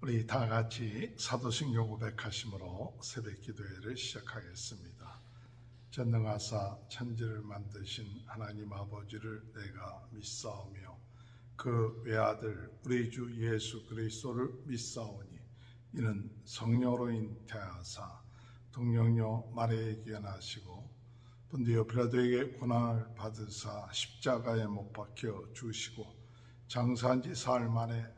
우리 다 같이 사도신경 고백하심으로 새벽 기도회를 시작하겠습니다. 전능하사 천지를 만드신 하나님 아버지를 내가 믿사오며 그 외아들 우리 주 예수 그리스도를 믿사오니 이는 성령으로 잉태하사 동령녀 마리에게 나시고 본디오 빌라도에게 고난을 받으사 십자가에 못 박혀 주시고 장사한 지 사흘 만에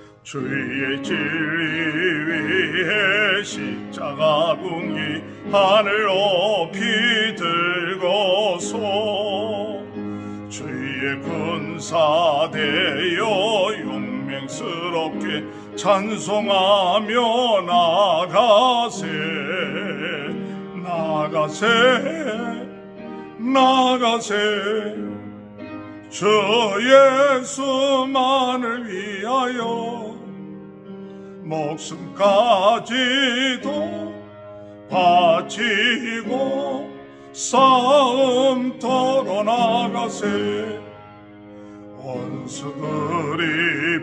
주의 진리 위에 십자가 궁이 하늘 높이 들고서 주의 군사 되어 용맹스럽게 찬송하며 나가세 나가세 나가세. 주 예수만을 위하여 목숨까지도 바치고 싸움터로 나가세. 원수들이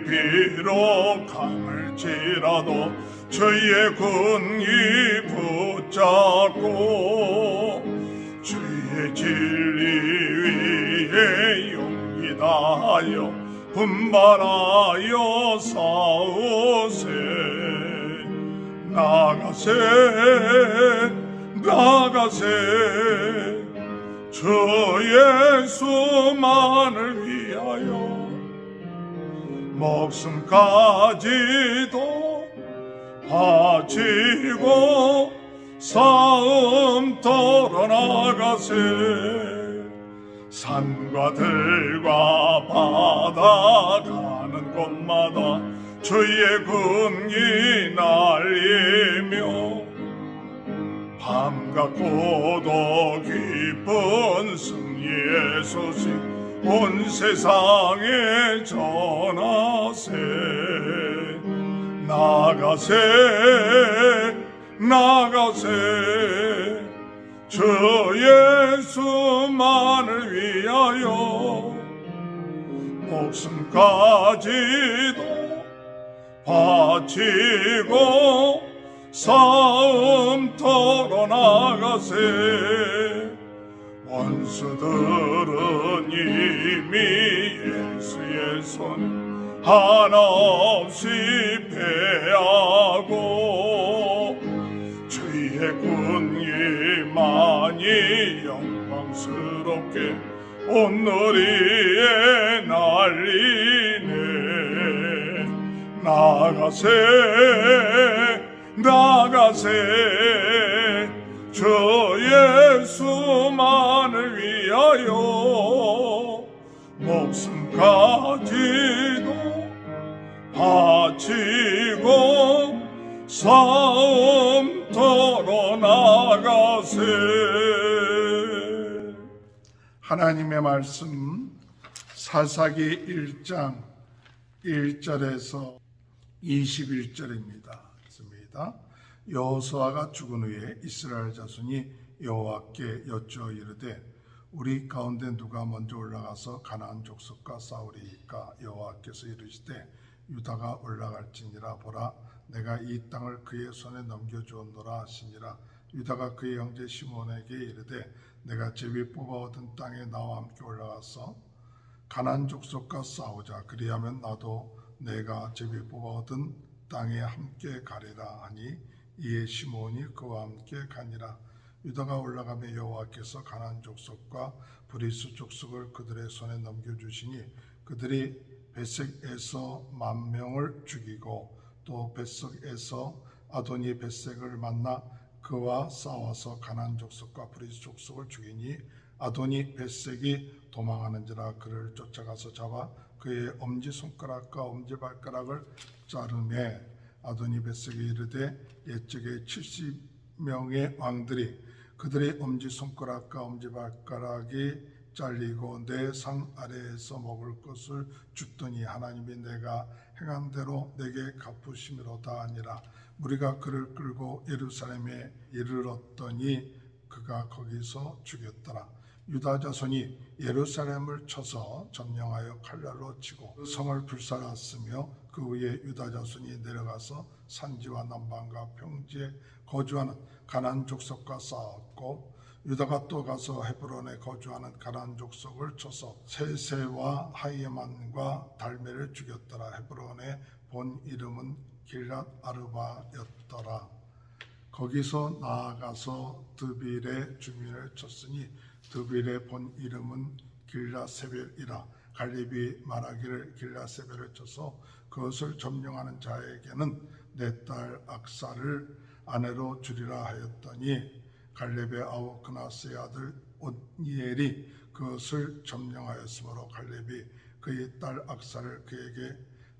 비록 강을지라도 주의 군기 붙잡고 주의 진리 위에 용기 다하여 분발하여 싸우세. 나가세 나가세. 주 예수만을 위하여 목숨까지도 바치고 싸움터로 나가세 산과 들과 바다 가는 곳마다 주의 군기 날리며 밤과 고도 기쁜 승리의 소식 온 세상에 전하세. 나가세 나가세 주 예수만을 위하여 목숨까지도 바치고 싸움 터로 나가세. 원수들은 이미 예수의 손 하나 없이 패하고 영광스럽게 온누리에 날리네. 나가세 나가세. 주 예수만을 위하여 목숨까지도 바치고 싸움터로 나가세 하나님의 말씀 사사기 1장 1절에서 21절입니다. 있습니다. 여호수아가 죽은 후에 이스라엘 자손이 여호와께 여쭈어 이르되 우리 가운데 누가 먼저 올라가서 가나안 족속과 싸우리이까 여호와께서 이르시되 유다가 올라갈지니라 보라 내가 이 땅을 그의 손에 넘겨 주었노라 하시니라 유다가 그의 형제 시몬에게 이르되 내가 제비 뽑아 얻은 땅에 나와 함께 올라가서 가난 족속과 싸우자. 그리하면 나도 내가 제비 뽑아 얻은 땅에 함께 가리라 하니 이에 시몬이 그와 함께 가니라. 유다가 올라가며 여호와께서 가난 족속과 브리스 족속을 그들의 손에 넘겨주시니 그들이 베색에서 만 명을 죽이고 또 베색에서 아도니 베색을 만나 그와 싸워서 가난 족속과 브리스 족속을 죽이니 아도니 베색이 도망하는지라 그를 쫓아가서 잡아 그의 엄지 손가락과 엄지 발가락을 자르매 아도니 벳색이 이르되 옛적에 70명의 왕들이 그들의 엄지 손가락과 엄지 발가락이 잘리고 내 상 아래에서 먹을 것을 줬더니 하나님이 내가 행한 대로 내게 갚으심이로다 아니라 무리가 그를 끌고 예루살렘에 이르렀더니 그가 거기서 죽였더라. 유다 자손이 예루살렘을 쳐서 점령하여 칼날로 치고 그 성을 불살았으며 그 후에 유다 자손이 내려가서 산지와 남방과 평지에 거주하는 가난 족속과 싸웠고 유다가 또 가서 헤브론에 거주하는 가난 족속을 쳐서 세세와 하이에만과 달메를 죽였더라. 헤브론의 본 이름은 길랏 아르바였더라. 거기서 나아가서 드빌의 주민을 쳤으니 드빌의 본 이름은 길라세벨이라. 갈렙이 말하기를 길라세벨을 쳐서 그것을 점령하는 자에게는 내 딸 악사를 아내로 주리라 하였더니 갈렙의 아우 그나스의 아들 온니엘이 그것을 점령하였으므로 갈렙이 그의 딸 악사를 그에게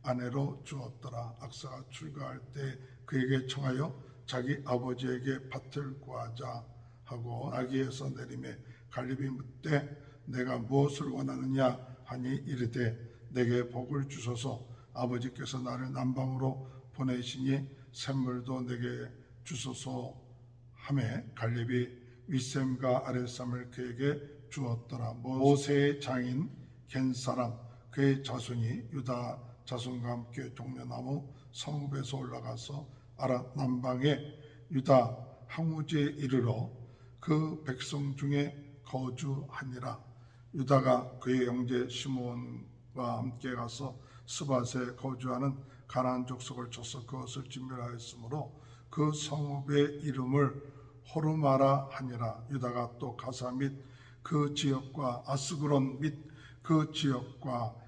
아내로 주었더라. 악사가 출가할 때 그에게 청하여 자기 아버지에게 밭을 구하자 하고 나귀에서 내림에 갈렙이 묻되 내가 무엇을 원하느냐 하니 이르되 내게 복을 주소서 아버지께서 나를 남방으로 보내시니 샘물도 내게 주소서 하매 갈렙이 윗샘과 아랫샘을 그에게 주었더라 모세의 장인 겐 사람 그의 자손이 유다 자손과 함께 종려나무 성읍에서 올라가서 아라 남방에 유다 항우지에 이르러 그 백성 중에 거주하니라. 유다가 그의 형제 시몬과 함께 가서 스밧에 거주하는 가나안 족속을 쳐서 그것을 진멸하였으므로 그 성읍의 이름을 호르마라 하니라. 유다가 또 가사 및 그 지역과 아스그론 및 그 지역과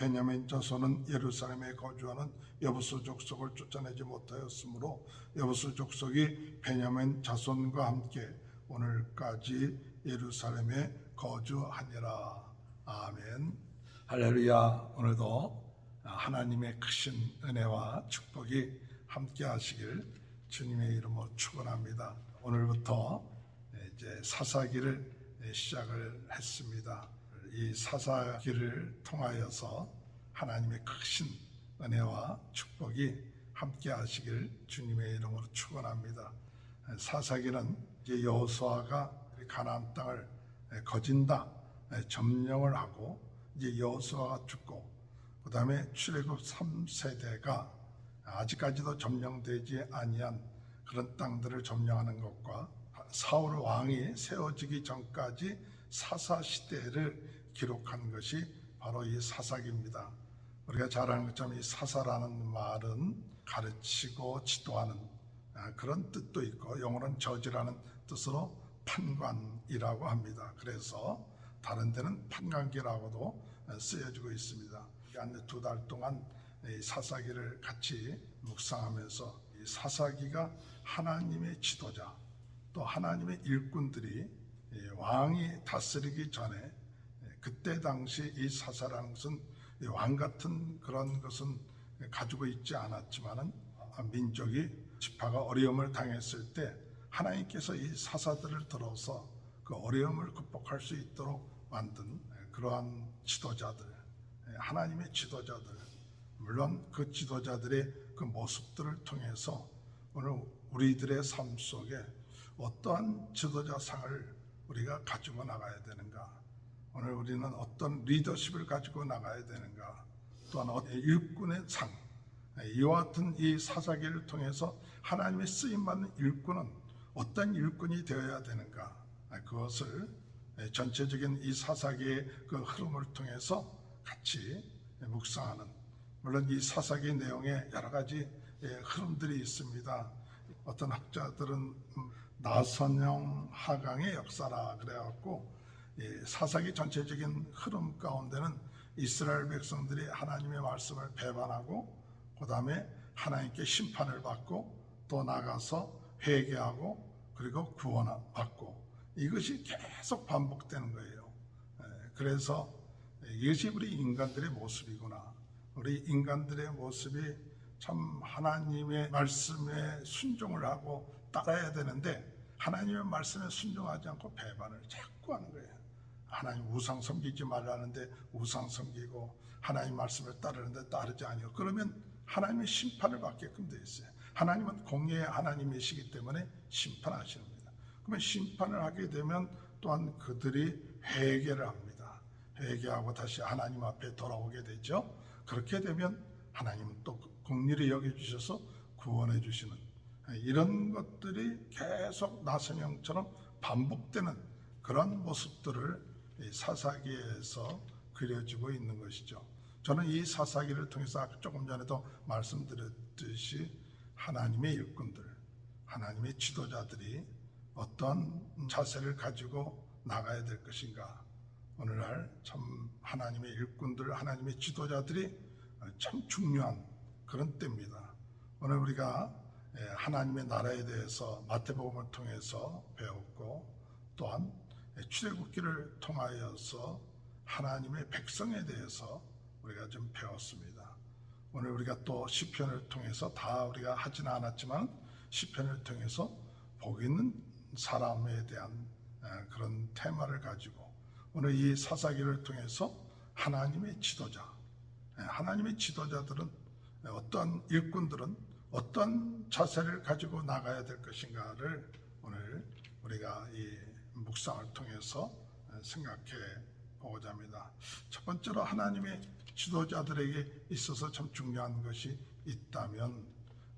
베냐민 자손은 예루살렘에 거주하는 여부수 족속을 쫓아내지 못하였으므로 여부수 족속이 베냐민 자손과 함께 오늘까지 예루살렘에 거주하니라 아멘 할렐루야 오늘도 하나님의 크신 은혜와 축복이 함께 하시길 주님의 이름으로 축원합니다. 오늘부터 이제 사사기를 시작을 했습니다. 이 사사기를 통하여서 하나님의 크신 은혜와 축복이 함께 하시길 주님의 이름으로 축원합니다. 사사기는 이제 여호수아가 가나안 땅을 거진다 점령을 하고 이제 여호수아가 죽고 그 다음에 출애굽 3세대가 아직까지도 점령되지 아니한 그런 땅들을 점령하는 것과 사울 왕이 세워지기 전까지 사사 시대를 기록한 것이 바로 이 사사기입니다. 우리가 잘 아는 것처럼 이 사사라는 말은 가르치고 지도하는 아, 그런 뜻도 있고 영어로는 저지라는 뜻으로 판관이라고 합니다. 그래서 다른 데는 판관기라고도 쓰여지고 있습니다. 두달 동안 이 사사기를 같이 묵상하면서 이 사사기가 하나님의 지도자 또 하나님의 일꾼들이 이 왕이 다스리기 전에 그때 당시 이 사사라는 것은 이왕 같은 그런 것은 가지고 있지 않았지만은 민족이 지파가 어려움을 당했을 때 하나님께서 이 사사들을 들어서 그 어려움을 극복할 수 있도록 만든 그러한 지도자들, 하나님의 지도자들, 물론 그 지도자들의 그 모습들을 통해서 오늘 우리들의 삶 속에 어떠한 지도자 상을 우리가 가지고 나가야 되는가? 오늘 우리는 어떤 리더십을 가지고 나가야 되는가? 또한 일꾼의 상, 이와 같은 이 사사기를 통해서 하나님의 쓰임 받는 일꾼은 어떤 일꾼이 되어야 되는가? 그것을 전체적인 이 사사기의 그 흐름을 통해서 같이 묵상하는 물론 이 사사기 내용에 여러 가지 흐름들이 있습니다. 어떤 학자들은 나선형 하강의 역사라 그래갖고 이 사사기 전체적인 흐름 가운데는 이스라엘 백성들이 하나님의 말씀을 배반하고 그 다음에 하나님께 심판을 받고 또 나가서 회개하고 그리고 구원받고 이것이 계속 반복되는 거예요. 예, 그래서 이것이 우리 인간들의 모습이구나. 우리 인간들의 모습이 참 하나님의 말씀에 순종을 하고 따라야 되는데 하나님의 말씀에 순종하지 않고 배반을 자꾸 하는 거예요. 하나님 우상 섬기지 말라는데 우상 섬기고 하나님 말씀을 따르는데 따르지 아니요. 그러면 하나님의 심판을 받게끔 돼 있어요. 하나님은 공의의 하나님이시기 때문에 심판하시는 겁니다. 그러면 심판을 하게 되면 또한 그들이 회개를 합니다. 회개하고 다시 하나님 앞에 돌아오게 되죠. 그렇게 되면 하나님은 또 공리를 여겨 주셔서 구원해 주시는 이런 것들이 계속 나선형처럼 반복되는 그런 모습들을 이 사사기에서 그려지고 있는 것이죠. 저는 이 사사기를 통해서 조금 전에도 말씀드렸듯이 하나님의 일꾼들, 하나님의 지도자들이 어떤 자세를 가지고 나가야 될 것인가. 오늘날 참 하나님의 일꾼들, 하나님의 지도자들이 참 중요한 그런 때입니다. 오늘 우리가 예, 하나님의 나라에 대해서 마태복음을 통해서 배웠고 또한 출애굽기를 통하여서 하나님의 백성에 대해서 우리가 좀 배웠습니다. 오늘 우리가 또 시편을 통해서 다 우리가 하지는 않았지만 시편을 통해서 복 있는 사람에 대한 에, 그런 테마를 가지고 오늘 이 사사기를 통해서 하나님의 지도자, 에, 하나님의 지도자들은 어떤 일꾼들은 어떤 자세를 가지고 나가야 될 것인가를 오늘 우리가 이 묵상을 통해서 생각해 보고자 합니다. 첫 번째로 하나님의 지도자들에게 있어서 참 중요한 것이 있다면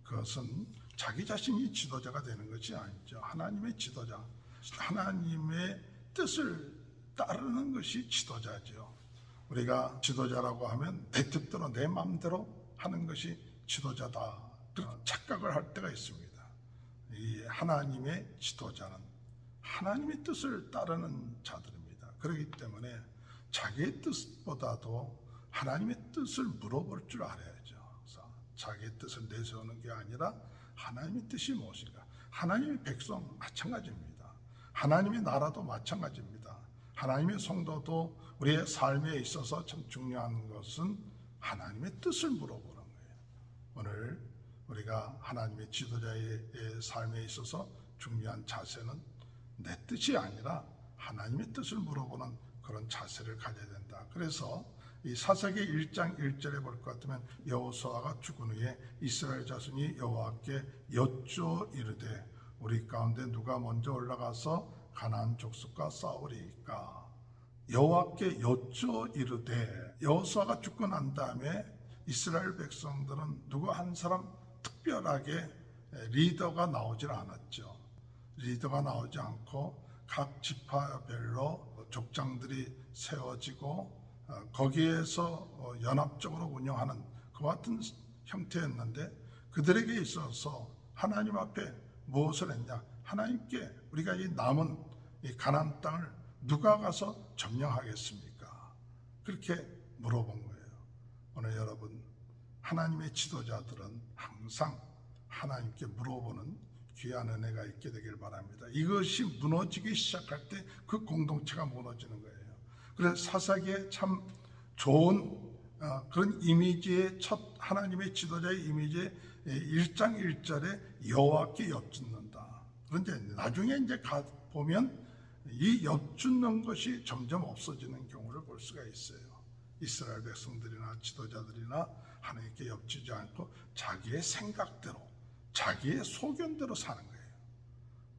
그것은 자기 자신이 지도자가 되는 것이 아니죠. 하나님의 지도자, 하나님의 뜻을 따르는 것이 지도자죠. 우리가 지도자라고 하면 내 뜻대로 내 마음대로 하는 것이 지도자다. 착각을 할 때가 있습니다. 이 하나님의 지도자는 하나님의 뜻을 따르는 자들입니다. 그렇기 때문에 자기의 뜻보다도 하나님의 뜻을 물어볼 줄 알아야죠. 그래서 자기의 뜻을 내세우는 게 아니라 하나님의 뜻이 무엇인가? 하나님의 백성 마찬가지입니다. 하나님의 나라도 마찬가지입니다. 하나님의 성도도 우리의 삶에 있어서 참 중요한 것은 하나님의 뜻을 물어보는 거예요. 오늘 우리가 하나님의 지도자의 삶에 있어서 중요한 자세는 내 뜻이 아니라 하나님의 뜻을 물어보는 그런 자세를 가져야 된다. 그래서 이 사사기 1장 1절에 볼 것 같으면 여호수아가 죽은 후에 이스라엘 자손이 여호와께 여쭈어 이르되 우리 가운데 누가 먼저 올라가서 가나안 족속과 싸우리까 여호와께 여쭈어 이르되 여호수아가 죽고 난 다음에 이스라엘 백성들은 누구 한 사람 특별하게 리더가 나오질 않았죠. 리더가 나오지 않고 각 지파별로 족장들이 세워지고 어, 거기에서 어, 연합적으로 운영하는 그 같은 형태였는데 그들에게 있어서 하나님 앞에 무엇을 했냐? 하나님께 우리가 이 남은 이 가나안 땅을 누가 가서 점령하겠습니까? 그렇게 물어본 거예요. 오늘 여러분 하나님의 지도자들은 항상 하나님께 물어보는 귀한 은혜가 있게 되길 바랍니다. 이것이 무너지기 시작할 때 그 공동체가 무너지는 거예요. 그래서 사사기에 참 좋은 어, 그런 이미지의 첫 하나님의 지도자의 이미지의 1장 1절에 여호와께 엿짓는다. 그런데 나중에 이제 가 보면 이 엿짓는 것이 점점 없어지는 경우를 볼 수가 있어요. 이스라엘 백성들이나 지도자들이나 하나님께 엽지지 않고 자기의 생각대로 자기의 소견대로 사는 거예요.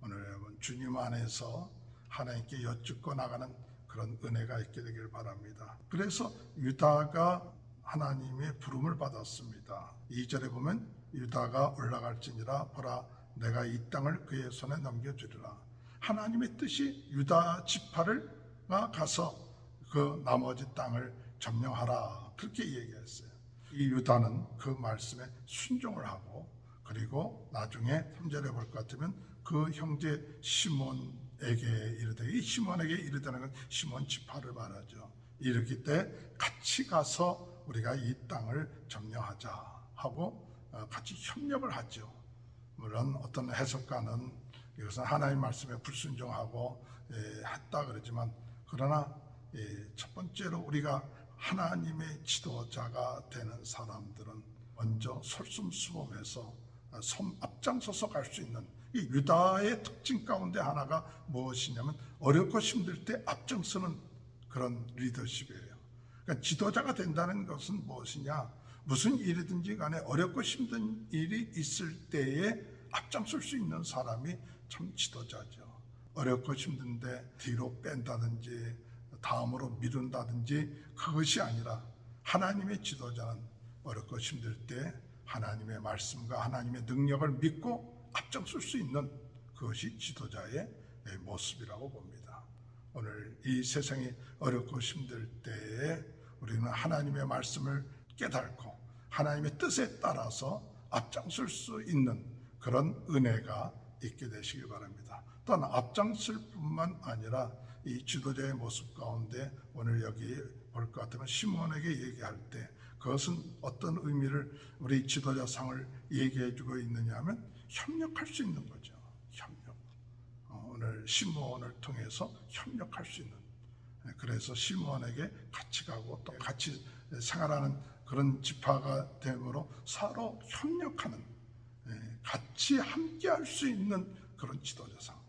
오늘 여러분 주님 안에서 하나님께 여쭙고 나가는 그런 은혜가 있게 되길 바랍니다. 그래서 유다가 하나님의 부름을 받았습니다. 2절에 보면 유다가 올라갈지니라 보라 내가 이 땅을 그의 손에 넘겨주리라. 하나님의 뜻이 유다 지파를 가서 그 나머지 땅을 점령하라 그렇게 얘기했어요. 이 유다는 그 말씀에 순종을 하고 그리고 나중에 3절에 볼 것 같으면 그 형제 시몬에게 이르되 이 시몬에게 이르다는 건 시몬 지파를 말하죠. 이르기 때 같이 가서 우리가 이 땅을 점령하자 하고 어, 같이 협력을 하죠. 물론 어떤 해석가는 이것은 하나님 말씀에 불순종하고 예, 했다 그러지만 그러나 예, 첫 번째로 우리가 하나님의 지도자가 되는 사람들은 먼저 솔선수범해서 아, 섬 앞장서서 갈 수 있는 이 유다의 특징 가운데 하나가 무엇이냐면 어렵고 힘들 때 앞장서는 그런 리더십이에요. 그러니까 지도자가 된다는 것은 무엇이냐? 무슨 일이든지 간에 어렵고 힘든 일이 있을 때에 앞장설 수 있는 사람이 참 지도자죠. 어렵고 힘든데 뒤로 뺀다든지 다음으로 미룬다든지 그것이 아니라 하나님의 지도자는 어렵고 힘들 때 하나님의 말씀과 하나님의 능력을 믿고 앞장설 수 있는 그것이 지도자의 모습이라고 봅니다. 오늘 이 세상이 어렵고 힘들 때에 우리는 하나님의 말씀을 깨닫고 하나님의 뜻에 따라서 앞장설 수 있는 그런 은혜가 있게 되시기 바랍니다. 또한 앞장설 뿐만 아니라 이 지도자의 모습 가운데 오늘 여기 볼 것 같으면 시몬에게 얘기할 때 그것은 어떤 의미를 우리 지도자 상을 얘기해 주고 있느냐 하면 협력할 수 있는 거죠. 협력. 어, 오늘 시몬을 통해서 협력할 수 있는 예, 그래서 시몬에게 같이 가고 또 같이 생활하는 그런 지파가 되므로 서로 협력하는 예, 같이 함께 할 수 있는 그런 지도자상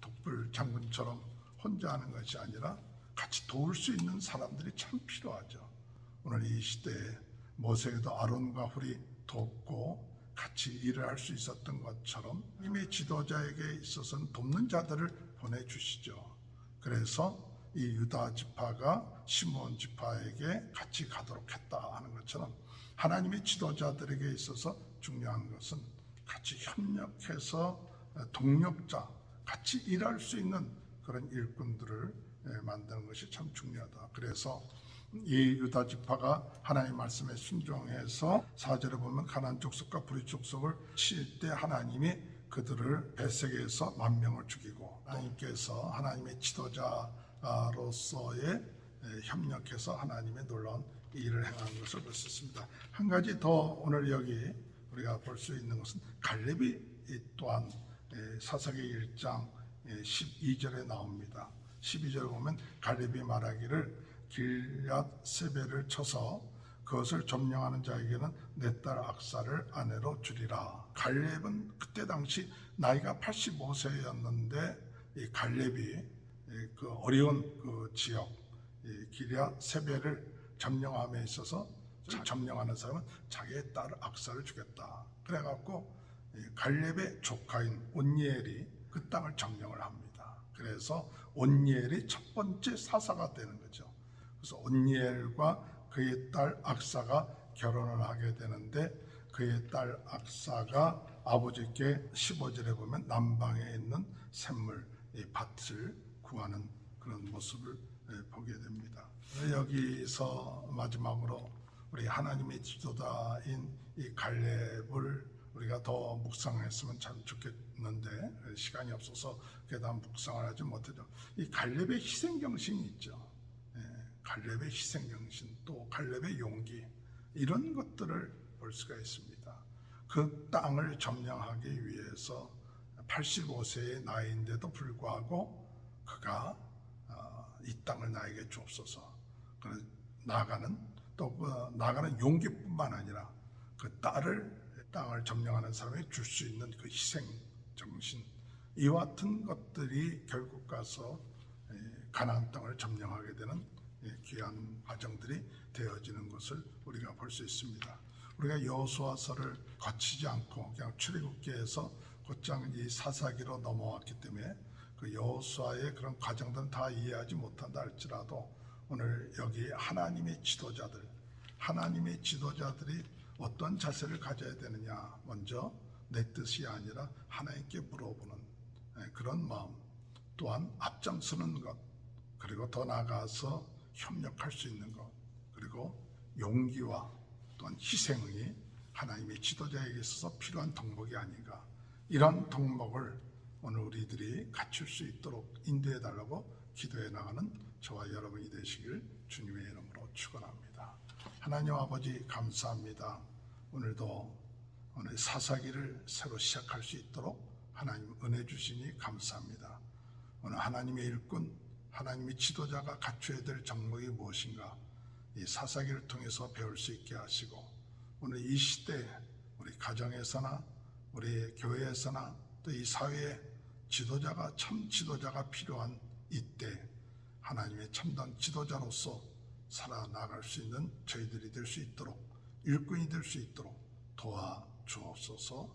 독불 장군처럼 혼자 하는 것이 아니라 같이 도울 수 있는 사람들이 참 필요하죠. 오늘 이 시대에 모세도 아론과 훌이 돕고 같이 일을 할 수 있었던 것처럼 이미 지도자에게 있어서는 돕는 자들을 보내주시죠. 그래서 이 유다 지파가 시몬 지파에게 같이 가도록 했다 하는 것처럼 하나님의 지도자들에게 있어서 중요한 것은 같이 협력해서 동력자, 같이 일할 수 있는 그런 일꾼들을 예, 만드는 것이 참 중요하다. 그래서 이 유다 지파가 하나님 말씀에 순종해서 사절에 보면 가난 족속과 불의 족속을 칠 때 하나님이 그들을 뱃색에서 만 명을 죽이고 하나님께서 하나님의 지도자로서의 예, 협력해서 하나님의 놀라운 일을 행한 것을 볼 수 있습니다. 한 가지 더 오늘 여기 우리가 볼 수 있는 것은 갈렙이 이 또한 예, 사사기 1장 12절에 나옵니다. 12절에 보면 갈렙이 말하기를 길앗 세배를 쳐서 그것을 점령하는 자에게는 내 딸 악사를 아내로 주리라. 갈렙은 그때 당시 나이가 85세였는데 이 갈렙이 이그 어려운 그 지역 이 길앗 세배를 점령함에 있어서 점령하는 사람은 자기의 딸 악사를 주겠다. 그래갖고 이 갈렙의 조카인 온니엘이 그 땅을 점령을 합니다. 그래서 온니엘이 첫 번째 사사가 되는 거죠. 그래서 온니엘과 그의 딸 악사가 결혼을 하게 되는데 그의 딸 악사가 아버지께 15절에 보면 남방에 있는 샘물 이 밭을 구하는 그런 모습을 예, 보게 됩니다. 여기서 마지막으로 우리 하나님의 지도자인 이 갈렙을 우리가 더 묵상했으면 참 좋겠는데 시간이 없어서 그다 묵상을 하지 못해도 이 갈렙의 희생 정신이 있죠. 예, 갈렙의 희생 정신 또 갈렙의 용기 이런 것들을 볼 수가 있습니다. 그 땅을 점령하기 위해서 85세의 나이인데도 불구하고 그가 어, 이 땅을 나에게. 그래서 나가는 또그 나가는 용기뿐만 아니라 그 딸을 땅을 점령하는 사람에게 줄수 있는 그 희생 정신 이와 같은 것들이 결국 가서 예, 가나안 땅을 점령하게 되는 예, 귀한 과정들이 되어지는 것을 우리가 볼 수 있습니다. 우리가 여호수아서를 거치지 않고 그냥 출애굽기에서 곧장 이 사사기로 넘어왔기 때문에 그 여호수아의 그런 과정들은 다 이해하지 못한다 할지라도 오늘 여기 하나님의 지도자들, 하나님의 지도자들이 어떤 자세를 가져야 되느냐 먼저 내 뜻이 아니라 하나님께 물어보는 예, 그런 마음 또한 앞장서는 것 그리고 더 나아가서 협력할 수 있는 것 그리고 용기와 또한 희생이 하나님의 지도자에게 있어서 필요한 덕목이 아닌가 이런 덕목을 오늘 우리들이 갖출 수 있도록 인도해 달라고 기도해 나가는 저와 여러분이 되시길 주님의 이름으로 축원합니다. 하나님 아버지 감사합니다. 오늘도 오늘 사사기를 새로 시작할 수 있도록 하나님 은혜 주시니 감사합니다. 오늘 하나님의 일꾼, 하나님의 지도자가 갖춰야 될 정목이 무엇인가? 이 사사기를 통해서 배울 수 있게 하시고 오늘 이 시대 우리 가정에서나 우리 교회에서나 또 이 사회에 지도자가 참 지도자가 필요한 이때 하나님의 참된 지도자로서 살아나갈 수 있는 저희들이 될 수 있도록 일꾼이 될 수 있도록 도와 주옵소서.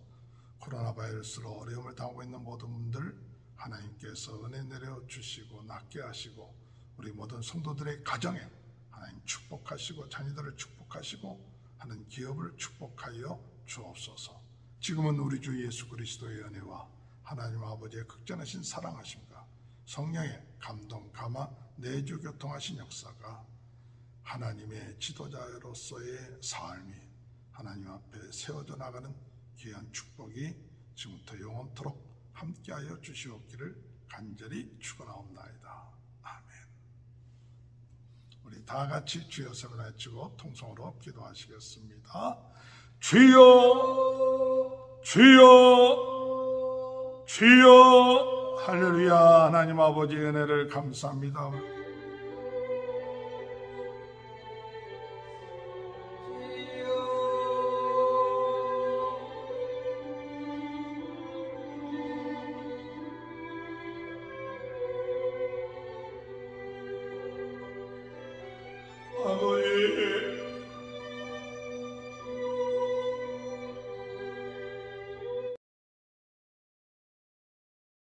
코로나 바이러스로 어려움을 당하고 있는 모든 분들 하나님께서 은혜 내려 주시고 낫게 하시고 우리 모든 성도들의 가정에 하나님 축복하시고 자녀들을 축복하시고 하는 기업을 축복하여 주옵소서. 지금은 우리 주 예수 그리스도의 은혜와 하나님 아버지의 극전하신 사랑하심과 성령의 감동, 감화, 내주 교통하신 역사가 하나님의 지도자로서의 삶이 하나님 앞에 세워져 나가는 귀한 축복이 지금부터 영원토록 함께하여 주시옵기를 간절히 축원하옵나이다. 아멘. 우리 다 같이 주여 세을 외치고 통성으로 기도하시겠습니다. 주여 주여 주여 할렐루야 하나님 아버지 은혜를 감사합니다.